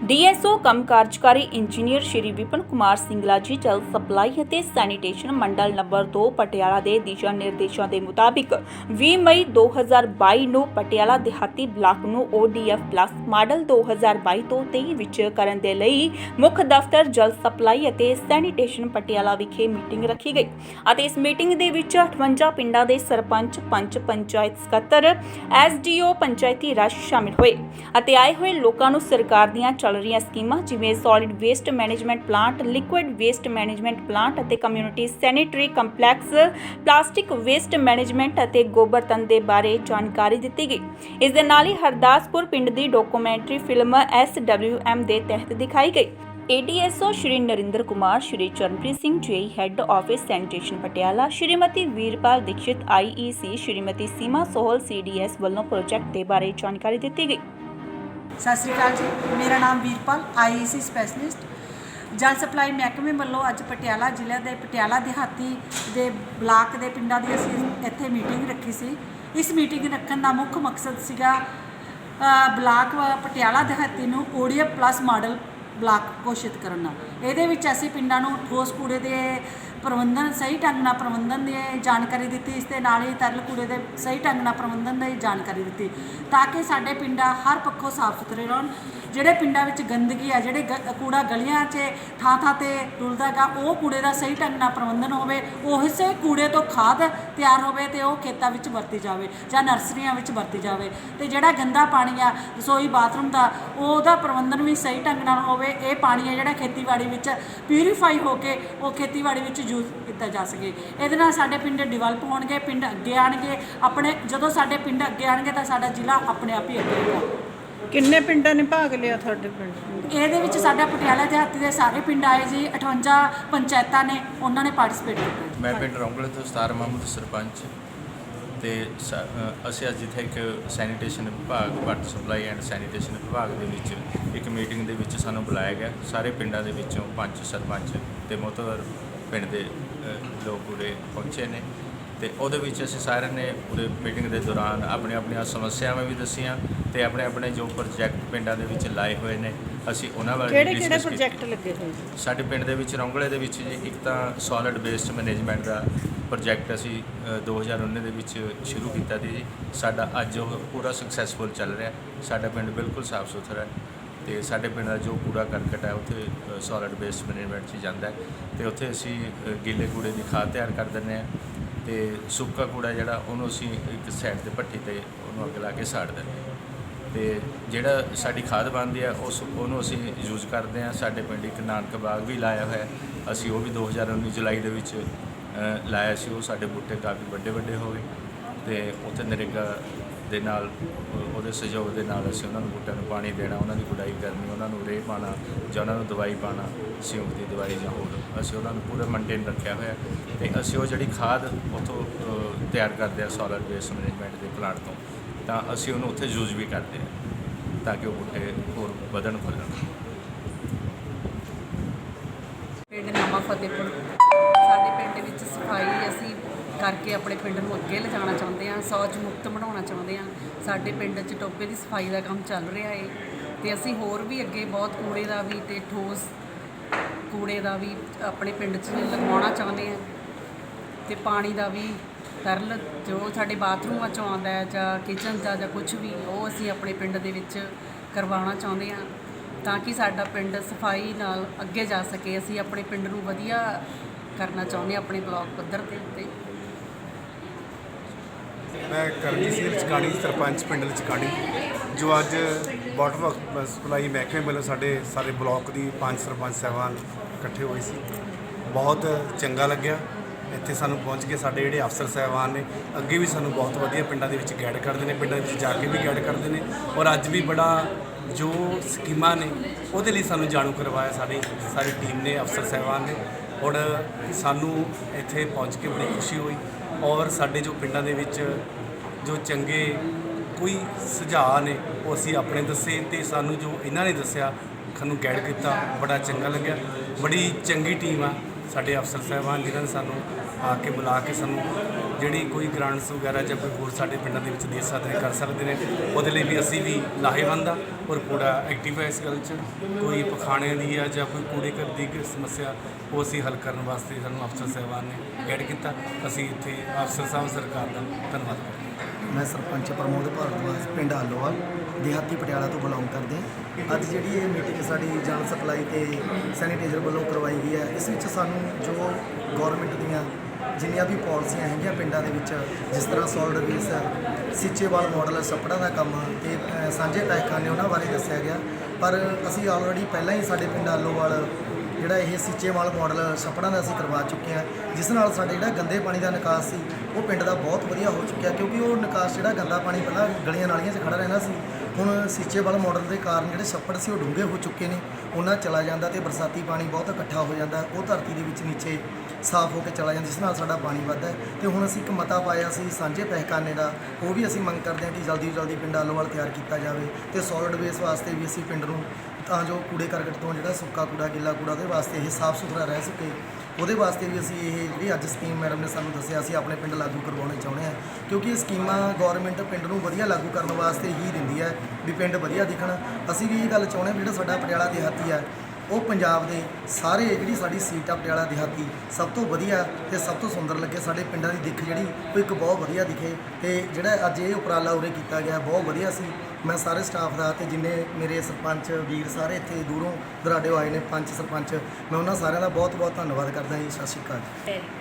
ਡੀਐਸਓ ਕੰਮ ਕਾਰਜਕਾਰੀ ਇੰਜੀਨੀਅਰ ਸ਼੍ਰੀ ਵਿਪਨ ਕੁਮਾਰ ਸਿੰਗਲਾ ਜੀ ਜਲ ਸਪਲਾਈ ਅਤੇ ਸੈਨੀਟੇਸ਼ਨ ਮੰਡਲ ਨੰਬਰ 2 ਪਟਿਆਲਾ ਦੇ ਦਿਸ਼ਾ ਨਿਰਦੇਸ਼ਾਂ ਦੇ ਮੁਤਾਬਿਕ 20 ਮਈ 2022 ਨੂੰ ਪਟਿਆਲਾ ਦਿਹਾਤੀ ਬਲਾਕ ਨੂੰ ODF ਪਲੱਸ ਮਾਡਲ 2022 ਤੋਂ 23 ਵਿੱਚ ਕਰਨ ਦੇ ਲਈ ਮੁੱਖ ਦਫ਼ਤਰ ਜਲ ਸਪਲਾਈ ਅਤੇ ਸੈਨੀਟੇਸ਼ਨ ਪਟਿਆਲਾ ਵਿਖੇ ਮੀਟਿੰਗ ਰੱਖੀ ਗਈ ਅਤੇ ਇਸ ਮੀਟਿੰਗ ਦੇ ਵਿੱਚ 58 ਪਿੰਡਾਂ ਦੇ ਸਰਪੰਚ, ਪੰਚ ਪੰਚਾਇਤ ਸਕੱਤਰ ਐਸਡੀਓ ਪੰਚਾਇਤੀ ਰਾਜ ਸ਼ਾਮਿਲ ਹੋਏ ਅਤੇ ਆਏ ਹੋਏ ਲੋਕਾਂ ਨੂੰ ਸਰਕਾਰ ਦੀਆਂ ਚੱਲ ਰਹੀਆਂ ਸਕੀਮਾਂ ਜਿਵੇਂ solid waste management plant liquid waste management plant ਅਤੇ community sanitary complex plastic waste management ਅਤੇ ਗੋਬਰ ਦੇ ਬਾਰੇ ਜਾਣਕਾਰੀ ਦਿੱਤੀ ਗਈ। ਇਸ ਦੇ ਨਾਲ ਹੀ ਹਰਦਾਸਪੁਰ ਪਿੰਡ ਦੀ ਡਾਕੂਮੈਂਟਰੀ ਫਿਲਮ ਐਸਡਬਲਯੂਐਮ ਦੇ ਤਹਿਤ ਦਿਖਾਈ ਗਈ। ADSO Shri Narinder Kumar, Shri Charanpreet Singh JE head office sanitation Patiala, Shrimati Veerpal Dikshit IEC Shrimati Seema Sohal CDS ਵੱਲੋਂ ਪ੍ਰੋਜੈਕਟ ਦੇ ਬਾਰੇ ਜਾਣਕਾਰੀ ਦਿੱਤੀ ਗਈ। ਸਤਿ ਸ੍ਰੀ ਅਕਾਲ ਜੀ। ਮੇਰਾ ਨਾਮ ਵੀਰਪਾਲ ਆਈਈਸੀ ਸਪੈਸ਼ਲਿਸਟ ਜਲ ਸਪਲਾਈ ਮਹਿਕਮੇ ਵੱਲੋਂ ਅੱਜ ਪਟਿਆਲਾ ਜ਼ਿਲ੍ਹੇ ਦੇ, ਪਟਿਆਲਾ ਦਿਹਾਤੀ ਦੇ ਬਲਾਕ ਦੇ ਪਿੰਡਾਂ ਦੀ ਅਸੀਂ ਇੱਥੇ ਮੀਟਿੰਗ ਰੱਖੀ ਸੀ। ਇਸ ਮੀਟਿੰਗ ਰੱਖਣ ਦਾ ਮੁੱਖ ਮਕਸਦ ਸੀਗਾ ਬਲਾਕ ਪਟਿਆਲਾ ਦਿਹਾਤੀ ਨੂੰ ਓਡੀਐਫ ਪਲੱਸ ਮਾਡਲ ਬਲਾਕ ਘੋਸ਼ਿਤ ਕਰਨਾ ਇਹਦੇ ਵਿੱਚ ਅਸੀਂ ਪਿੰਡਾਂ ਨੂੰ ਠੋਸ ਕੂੜੇ ਦੇ ਪ੍ਰਬੰਧਨ, ਸਹੀ ਢੰਗ ਨਾਲ ਪ੍ਰਬੰਧਨ ਦੀ ਜਾਣਕਾਰੀ ਦਿੱਤੀ, ਇਸ ਦੇ ਨਾਲ ਹੀ ਤਰਲ ਕੂੜੇ ਦੇ ਸਹੀ ਢੰਗ ਨਾਲ ਪ੍ਰਬੰਧਨ ਦੀ ਜਾਣਕਾਰੀ ਦਿੱਤੀ, ਤਾਂ ਕਿ ਸਾਡੇ ਪਿੰਡਾਂ ਹਰ ਪੱਖੋਂ ਸਾਫ਼ ਸੁਥਰੇ ਰਹਿਣ। ਜਿਹੜੇ ਪਿੰਡਾਂ ਵਿੱਚ ਗੰਦਗੀ ਆ, ਜਿਹੜੇ ਗ- ਕੂੜਾ ਗਲੀਆਂ 'ਚ ਥਾਂ ਥਾਂ ਤੇ ਡੁੱਲਦਾ ਗਾ, ਉਹ ਕੂੜੇ ਦਾ ਸਹੀ ਢੰਗ ਨਾਲ ਪ੍ਰਬੰਧਨ ਹੋਵੇ ਉਸੇ ਕੂੜੇ ਤੋਂ ਖਾਦ ਤਿਆਰ ਹੋਵੇ ਤੇ ਉਹ ਖੇਤਾਂ ਵਿੱਚ ਵਰਤੀ ਜਾਵੇ ਜਾਂ ਨਰਸਰੀਆਂ ਵਿੱਚ ਵਰਤੀ ਜਾਵੇ। ਤੇ ਜਿਹੜਾ ਗੰਦਾ ਪਾਣੀ ਆ, ਰਸੋਈ, ਬਾਥਰੂਮ ਦਾ, ਉਹਦਾ ਪ੍ਰਬੰਧਨ ਵੀ ਸਹੀ ਢੰਗ ਨਾਲ ਹੋਵੇ, ਇਹ ਪਾਣੀ ਆ ਜਿਹੜਾ ਖੇਤੀਬਾੜੀ ਵਿੱਚ ਪਿਊਰੀਫਾਈ ਹੋ ਕੇ, ਉਹ ਖੇਤੀਬਾੜੀ ਵਿੱਚ ਯੂਜ਼ ਕੀਤਾ ਜਾ ਸਕੇ। ਇਹਦੇ ਨਾਲ ਸਾਡੇ ਪਿੰਡ ਡਿਵੈਲਪ ਹੋਣਗੇ ਪਿੰਡ ਅੱਗੇ ਆਣਗੇ। ਆਪਣੇ ਜਦੋਂ ਸਾਡੇ ਪਿੰਡ ਅੱਗੇ ਆਣਗੇ ਤਾਂ ਸਾਡਾ ਜ਼ਿਲ੍ਹਾ ਆਪਣੇ ਆਪ ਹੀ ਅੱਗੇ ਆਏਗਾ ਕਿੰਨੇ ਪਿੰਡਾਂ ਨੇ ਭਾਗ ਲਿਆ ਤੁਹਾਡੇ ਪਿੰਡ? ਇਹਦੇ ਵਿੱਚ ਸਾਡਾ ਪਟਿਆਲਾ ਦਿਹਾਤੀ ਦੇ ਸਾਰੇ ਪਿੰਡ ਆਏ ਜੀ 58 ਪੰਚਾਇਤਾਂ ਨੇ ਉਹਨਾਂ ਨੇ ਪਾਰਟਿਸਿਪੇਟ ਕੀਤਾ। ਮੈਂ ਪਿੰਡ ਰੌਂਗਲੇ ਤੋਂ ਸਤਾਰ ਮਾਮੂਦ ਸਰਪੰਚ ਤੇ ਸ- ਅ, ਅਸੀਂ ਅੱਜ ਇੱਥੇ ਇੱਕ ਸੈਨੀਟੇਸ਼ਨ ਵਿਭਾਗ ਵਾਟਰ ਸਪਲਾਈ ਐਂਡ ਸੈਨੀਟੇਸ਼ਨ ਵਿਭਾਗ ਦੇ ਵਿੱਚ ਇੱਕ ਮੀਟਿੰਗ ਦੇ ਵਿੱਚ ਸਾਨੂੰ ਬੁਲਾਇਆ ਗਿਆ। ਸਾਰੇ ਪਿੰਡਾਂ ਦੇ ਵਿੱਚੋਂ ਪੰਚ ਸਰਪੰਚ ਤੇ ਮੋਤਵਰ ਪਿੰਡ ਦੇ ਅ, ਲੋਕ ਉਰੇ ਪਹੁੰਚੇ ਨੇ ਤੇ ਉਹਦੇ ਵਿੱਚ ਅਸੀਂ ਸਾਰਿਆਂ ਨੇ ਪੂਰੇ ਮੀਟਿੰਗ ਦੇ ਦੌਰਾਨ ਆਪਣੀਆਂ ਆਪਣੀਆਂ ਸਮੱਸਿਆਵਾਂ ਵੀ ਦੱਸੀਆਂ ਤੇ ਆਪਣੇ ਆਪਣੇ ਜੋ ਪ੍ਰੋਜੈਕਟ ਪਿੰਡਾਂ ਦੇ ਵਿੱਚ ਲਾਏ ਹੋਏ ਨੇ ਅਸੀਂ ਉਹਨਾਂ ਬਾਰੇ ਕਿਹੜੇ ਕਿਹੜੇ discuss ਕੀਤਾ। ਪ੍ਰੋਜੈਕਟ ਲੱਗੇ ਹੋਏ? ਸਾਡੇ ਪਿੰਡ ਦੇ ਵਿੱਚ ਰੌਂਗਲੇ ਦੇ ਵਿੱਚ ਜੀ ਇੱਕ ਤਾਂ ਸੋਲਿਡ ਵੇਸਟ ਮੈਨੇਜਮੈਂਟ ਦਾ ਪ੍ਰੋਜੈਕਟ ਅਸੀਂ ਅ, 2019 ਦੇ ਵਿੱਚ ਸ਼ੁਰੂ ਕੀਤਾ ਸੀ ਜੀ ਸਾਡਾ ਅੱਜ ਉਹ ਪੂਰਾ ਸਕਸੈਸਫੁਲ ਚੱਲ ਰਿਹਾ ਸਾਡਾ ਪਿੰਡ ਬਿਲਕੁਲ ਸਾਫ਼ ਸੁਥਰਾ ਹੈ ਤੇ ਸਾਡੇ ਪਿੰਡ ਦਾ ਜੋ ਕੂੜਾ ਕਰਕਟ ਹੈ, ਉੱਥੇ ਸੋਲਿਡ ਵੇਸਟ ਮੈਨੇਜਮੈਂਟ 'ਚ ਜਾਂਦਾ ਹੈ ਤੇ ਉੱਥੇ ਅਸੀਂ ਗਿੱਲੇ ਕੂੜੇ ਦੀ ਖਾਦ ਤਿਆਰ ਕਰ ਦਿੰਦੇ ਹਾਂ ਤੇ ਸੁੱਕਾ ਕੂੜਾ ਜਿਹੜਾ ਉਹਨੂੰ ਅਸੀਂ ਇੱਕ ਸਾਈਡ ਤੇ ਭੱਠੀ ਤੇ ਉਹਨੂੰ ਅੱਗ ਲਾ ਕੇ ਸਾੜ ਦਿੰਦੇ ਹਾਂ ਤੇ ਜਿਹੜਾ ਸਾਡੀ ਖਾਦ ਬਣਦੀ ਹੈ, ਉਸ, ਉਹਨੂੰ ਅਸੀਂ ਯੂਜ਼ ਕਰਦੇ ਹਾਂ। ਸਾਡੇ ਪਿੰਡ ਇੱਕ ਨਾਨਕ ਬਾਗ ਵੀ ਲਾਇਆ ਹੋਇਆ ਅਸੀਂ ਉਹ ਵੀ 2019 ਜੁਲਾਈ ਦੇ ਵਿੱਚ ਲਾਇਆ ਸੀ। ਉਹ ਸਾਡੇ ਬੂਟੇ ਕਾਫੀ ਵੱਡੇ ਵੱਡੇ ਹੋ ਗਏ ਤੇ ਉੱਥੇ ਨਰੇਗਾ ਦੇ ਨਾਲ ਉਹਦੇ ਸਹਿਯੋਗ ਦੇ ਨਾਲ ਅਸੀਂ ਉਹਨਾਂ ਨੂੰ ਬੂਟਿਆਂ ਨੂੰ ਪਾਣੀ ਦੇਣਾ, ਉਹਨਾਂ ਦੀ ਗੁਡਾਈ ਕਰਨੀ, ਉਹਨਾਂ ਨੂੰ ਰੇਹ ਪਾਣਾ ਜਾਂ ਉਹਨਾਂ ਨੂੰ ਦਵਾਈ ਪਾਣਾ ਸਿਉਂਕ ਦੀ ਦਵਾਈ ਜਾਂ ਹੋਰ। ਅਸੀਂ ਉਹਨਾਂ ਨੂੰ ਪੂਰਾ ਮੇਨਟੇਨ ਰੱਖਿਆ ਹੋਇਆ ਤੇ ਅਸੀਂ ਉਹ ਜਿਹੜੀ ਖਾਦ ਉੱਥੋਂ ਤਿਆਰ ਕਰਦੇ ਹਾਂ ਸੋਲਰ ਵੇਸਟ ਮੈਨੇਜਮੈਂਟ ਦੇ ਪਲਾਂਟ ਤੋਂ, ਤਾਂ ਅਸੀਂ ਉਹਨੂੰ ਉੱਥੇ ਯੂਜ਼ ਵੀ ਕਰਦੇ ਹਾਂ ਤਾਂ ਕਿ ਉਹ ਬੂਟੇ ਹੋਰ ਵਧਣ ਫੁੱਲਣ। ਪਿੰਡ ਨਾਮਾ ਫਤਿਹਪੁਰ ਸਾਡੇ ਪਿੰਡ ਵਿੱਚ ਸਫ਼ਾਈ ਅਸੀਂ ਕਰਕੇ ਆਪਣੇ ਪਿੰਡ ਨੂੰ ਅੱਗੇ ਲਿਜਾਣਾ ਚਾਹੁੰਦੇ ਹਾਂ ਸੌਜ ਮੁਕਤ ਬਣਾਉਣਾ ਚਾਹੁੰਦੇ ਹਾਂ। ਸਾਡੇ ਪਿੰਡ 'ਚ ਟੋਪੇ ਦੀ ਸਫ਼ਾਈ ਦਾ ਕੰਮ ਚੱਲ ਰਿਹਾ ਹੈ ਤੇ ਅਸੀਂ ਹੋਰ ਵੀ ਅੱਗੇ ਬਹੁਤ ਕੂੜੇ ਦਾ ਵੀ ਤੇ ਠੋਸ ਕੂੜੇ ਦਾ ਵੀ ਆਪਣੇ ਪਿੰਡ 'ਚ ਲਗਵਾਉਣਾ ਚਾਹੁੰਦੇ ਹਾਂ ਤੇ ਪਾਣੀ ਦਾ ਵੀ ਤਰਲ ਜੋ ਸਾਡੇ ਬਾਥਰੂਮਾਂ 'ਚੋਂ ਆਉਂਦਾ ਹੈ ਜਾਂ ਕਿਚਨ ਦਾ ਜਾਂ ਕੁਝ ਵੀ, ਉਹ ਅਸੀਂ ਆਪਣੇ ਪਿੰਡ ਦੇ ਵਿੱਚ ਕਰਵਾਉਣਾ ਚਾਹੁੰਦੇ ਹਾਂ ਤਾਂ ਕਿ ਸਾਡਾ ਪਿੰਡ ਸਫ਼ਾਈ ਨਾਲ ਅੱਗੇ ਜਾ ਸਕੇ। ਅਸੀਂ ਆਪਣੇ ਪਿੰਡ ਨੂੰ ਵਧੀਆ ਕਰਨਾ ਚਾਹੁੰਦੇ ਹਾਂ, ਆਪਣੇ ਬਲਾਕ ਪੱਧਰ 'ਤੇ ਉੱਤੇ। ਮੈਂ ਕਰਮਜੀਤ ਸਿੰਘ ਚਕਾਣੀ ਸਰਪੰਚ ਪਿੰਡ ਚਕਾਣੀ ਜੋ ਅੱਜ ਵਾਟਰ ਸਪਲਾਈ ਮਹਿਕਮੇ ਵੱਲੋਂ ਸਾਡੇ ਸਾਰੇ ਬਲਾਕ ਦੀ ਪੰਜ ਸਰਪੰਚ ਸਾਹਿਬਾਨ ਇਕੱਠੇ ਹੋਏ ਸੀ। ਬਹੁਤ ਚੰਗਾ ਲੱਗਿਆ। ਇੱਥੇ ਸਾਨੂੰ ਪਹੁੰਚ ਕੇ ਸਾਡੇ ਜਿਹੜੇ ਅਫਸਰ ਸਾਹਿਬਾਨ ਨੇ, ਅੱਗੇ ਵੀ ਸਾਨੂੰ ਬਹੁਤ ਵਧੀਆ ਪਿੰਡਾਂ ਦੇ ਵਿੱਚ ਗਾਈਡ ਕਰਦੇ ਨੇ, ਪਿੰਡਾਂ ਵਿੱਚ ਜਾ ਕੇ ਵੀ ਗਾਈਡ ਕਰਦੇ ਨੇ ਔਰ ਅੱਜ ਵੀ ਬੜਾ ਜੋ ਸਕੀਮਾਂ ਨੇ, ਉਹਦੇ ਲਈ ਸਾਨੂੰ ਜਾਣੂ ਕਰਵਾਇਆ ਸਾਡੀ, ਸਾਰੀ ਟੀਮ ਨੇ, ਅਫਸਰ ਸਾਹਿਬਾਨ ਨੇ ਔਰ ਸਾਨੂੰ ਇੱਥੇ ਪਹੁੰਚ ਕੇ ਬੜੀ ਖੁਸ਼ੀ ਹੋਈ ਔਰ ਸਾਡੇ ਜੋ ਪਿੰਡਾਂ ਦੇ ਵਿੱਚ ਜੋ ਚੰਗੇ ਕੋਈ ਸੁਝਾਅ ਨੇ, ਉਹ ਅਸੀਂ ਆਪਣੇ ਦੱਸੇ ਤੇ ਸਾਨੂੰ ਜੋ ਇਹਨਾਂ ਨੇ ਦੱਸਿਆ, ਸਾਨੂੰ ਗਾਈਡ ਕੀਤਾ, ਬੜਾ ਚੰਗਾ ਲੱਗਿਆ। ਬੜੀ ਚੰਗੀ ਟੀਮ ਆ ਸਾਡੇ ਅਫਸਰ ਸਾਹਿਬਾਨ ਜਿਨ੍ਹਾਂ ਨੇ ਸਾਨੂੰ ਆ ਕੇ ਬੁਲਾ ਕੇ ਸਾਨੂੰ ਜਿਹੜੀ ਕੋਈ ਗ੍ਰਾਂਟਸ ਵਗੈਰਾ ਜਾਂ ਕੋਈ ਹੋਰ ਸਾਡੇ ਪਿੰਡਾਂ ਦੇ ਵਿੱਚ ਦੇ ਸਕਦੇ ਕਰ ਸਕਦੇ ਨੇ, ਉਹਦੇ ਲਈ ਵੀ ਅਸੀਂ ਵੀ ਲਾਹੇਵੰਦ ਆ ਔਰ ਪੂਰਾ ਐਕਟਿਵ ਹੈ ਇਸ ਗੱਲ 'ਚ। ਕੋਈ ਪਖਾਣੇ ਦੀ ਆ ਜਾਂ ਕੋਈ ਕੂੜੇ ਕਰ ਦੀ ਸਮੱਸਿਆ, ਉਹ ਅਸੀਂ ਹੱਲ ਕਰਨ ਵਾਸਤੇ ਸਾਨੂੰ ਅਫਸਰ ਸਾਹਿਬਾਨ ਨੇ ਗਾਈਡ ਕੀਤਾ। ਅਸੀਂ ਇੱਥੇ ਅਫਸਰ ਸਾਹਿਬ ਸਰਕਾਰ ਦਾ ਧੰਨਵਾਦ ਕਰਦੇ ਮੈਂ ਸਰਪੰਚ ਪ੍ਰਮੋਦ ਭਾਰਦਵਾਜ ਪਿੰਡ ਆਲੋਵਾਲ ਦਿਹਾਤੀ ਪਟਿਆਲਾ ਤੋਂ ਬਿਲੋਂਗ ਕਰਦੇ ਹਾਂ। ਅੱਜ ਜਿਹੜੀ ਇਹ ਮੀਟਿੰਗ ਸਾਡੀ ਜਲ ਸਪਲਾਈ ਤੇ ਸੈਨੀਟਾਈਜ਼ਰ ਵੱਲੋਂ ਕਰਵਾਈ ਗਈ ਹੈ, ਇਸ ਵਿੱਚ ਸਾਨੂੰ ਜੋ ਗਵਰਨਮੈਂਟ ਦੀਆਂ ਜਿੰਨੀਆਂ ਵੀ ਪਾਲਿਸੀਆਂ ਹੈਗੀਆਂ ਪਿੰਡਾਂ ਦੇ ਵਿੱਚ, ਜਿਸ ਤਰ੍ਹਾਂ ਸੋਲਿਡ ਹੈ, ਸਿੱਚੇਵਾਲ ਮਾਡਲ ਸੱਪੜਾਂ ਦਾ ਕੰਮ ਤੇ ਸਾਂਝੇ ਸਾਂਝੇ ਨੇ ਉਹਨਾਂ ਬਾਰੇ ਦੱਸਿਆ ਗਿਆ। ਪਰ ਅਸੀਂ ਆਲਰੇਡੀ ਪਹਿਲਾਂ ਹੀ ਸਾਡੇ ਪਿੰਡ ਆਲੋਵਾਲ ਜਿਹੜਾ ਇਹ ਸੀਚੇਵਾਲ ਮਾਡਲ ਛੱਪੜਾਂ ਦਾ ਅਸੀਂ ਕਰਵਾ ਚੁੱਕੇ ਹਾਂ, ਜਿਸ ਨਾਲ ਸਾਡੇ ਜਿਹੜਾ ਗੰਦੇ ਪਾਣੀ ਦਾ ਨਿਕਾਸ ਸੀ, ਉਹ ਪਿੰਡ ਦਾ ਬਹੁਤ ਵਧੀਆ ਹੋ ਚੁੱਕਿਆ, ਕਿਉਂਕਿ ਉਹ ਨਿਕਾਸ ਜਿਹੜਾ ਗੰਦਾ ਪਾਣੀ ਪਹਿਲਾਂ ਗਲੀਆਂ ਨਾਲੀਆਂ 'ਚ ਖੜਾ ਰਹਿੰਦਾ ਸੀ ਹੁਣ ਸੀਚੇਵਾਲ ਮਾਡਲ ਦੇ ਕਾਰਨ ਜਿਹੜੇ ਛੱਪੜ ਸੀ ਉਹ ਡੂੰਘੇ ਹੋ ਚੁੱਕੇ ਨੇ। ਉਹਨਾਂ ਚਲਾ ਜਾਂਦਾ ਤੇ ਬਰਸਾਤੀ ਪਾਣੀ ਬਹੁਤ ਇਕੱਠਾ ਹੋ ਜਾਂਦਾ। ਉਹ ਧਰਤੀ ਦੇ ਵਿੱਚ ਨੀਚੇ ਸਾਫ਼ ਹੋ ਕੇ ਚਲਾ ਜਾਂਦਾ, ਜਿਸ ਨਾਲ ਸਾਡਾ ਪਾਣੀ ਵੱਧਦਾ ਹੈ। ਤੇ ਹੁਣ ਅਸੀਂ ਇੱਕ ਮਤਾ ਪਾਇਆ ਸੀ ਸਾਂਝੇ ਤਹਿਖਾਨੇ ਦਾ। ਉਹ ਵੀ ਅਸੀਂ ਮੰਗ ਕਰਦੇ ਹਾਂ ਕਿ ਜਲਦੀ ਤੋਂ ਜਲਦੀ ਪਿੰਡ ਆਲੋਵਾਲ ਤਿਆਰ ਕੀਤਾ ਜਾਵੇ ਤੇ ਸੋਲਿਡ ਵੇਸ ਵਾਸਤੇ ਵੀ ਅਸੀਂ ਪਿੰਡ ਨੂੰ ਤਾਂ ਜੋ ਕੂੜੇ ਕਰਕਟ ਤੋਂ ਜਿਹੜਾ ਸੁੱਕਾ ਕੂੜਾ, ਗਿੱਲਾ ਕੂੜਾ, ਉਹਦੇ ਵਾਸਤੇ ਇਹ ਸਾਫ਼ ਸੁਥਰਾ ਰਹਿ ਸਕੇ। ਉਹਦੇ ਵਾਸਤੇ ਵੀ ਅਸੀਂ ਇਹ ਜਿਹੜੀ ਅੱਜ ਸਕੀਮ ਮੈਡਮ ਨੇ ਸਾਨੂੰ ਦੱਸਿਆ, ਅਸੀਂ ਆਪਣੇ ਪਿੰਡ ਲਾਗੂ ਕਰਵਾਉਣੇ ਚਾਹੁੰਦੇ ਹਾਂ। ਕਿਉਂਕਿ ਇਹ ਸਕੀਮਾਂ ਗਵਰਨਮੈਂਟ ਪਿੰਡ ਨੂੰ ਵਧੀਆ ਲਾਗੂ ਕਰਨ ਵਾਸਤੇ ਹੀ ਦਿੰਦੀ ਹੈ ਵੀ ਪਿੰਡ ਵਧੀਆ ਦਿਖਣ। ਅਸੀਂ ਵੀ ਇਹ ਗੱਲ ਚਾਹੁੰਦੇ ਹਾਂ ਵੀ ਜਿਹੜਾ ਸਾਡਾ ਪਟਿਆਲਾ ਦਿਹਾਤੀ ਹੈ ਉਹ ਪੰਜਾਬ ਦੇ ਸਾਰੇ ਜਿਹੜੀ ਸਾਡੀ ਸੀਟ ਆ ਪਟਿਆਲਾ ਦਿਹਾਤੀ ਸਭ ਤੋਂ ਵਧੀਆ ਤੇ ਸਭ ਤੋਂ ਸੁੰਦਰ ਲੱਗੇ ਸਾਡੇ ਪਿੰਡਾਂ ਦੀ ਦਿੱਖ ਜਿਹੜੀ ਉਹ ਇੱਕ ਬਹੁਤ ਵਧੀਆ ਦਿਖੇ ਤੇ ਜਿਹੜਾ ਅੱਜ ਇਹ ਉਪਰਾਲਾ ਉਰੇ ਕੀਤਾ ਗਿਆ ਬਹੁਤ ਵਧੀਆ ਸੀ। ਮੈਂ ਸਾਰੇ ਸਟਾਫ ਦਾ ਤੇ ਜਿੰਨੇ ਮੇਰੇ ਸਰਪੰਚ ਵੀਰ ਸਾਰੇ ਇੱਥੇ ਦੂਰੋਂ ਦਰਾਡਿਓ ਆਏ ਨੇ ਪੰਚ ਸਰਪੰਚ, ਮੈਂ ਉਹਨਾਂ ਸਾਰਿਆਂ ਦਾ ਬਹੁਤ ਬਹੁਤ ਧੰਨਵਾਦ ਕਰਦਾ ਜੀ। ਸਤਿ ਸ਼੍ਰੀ ਅਕਾਲ।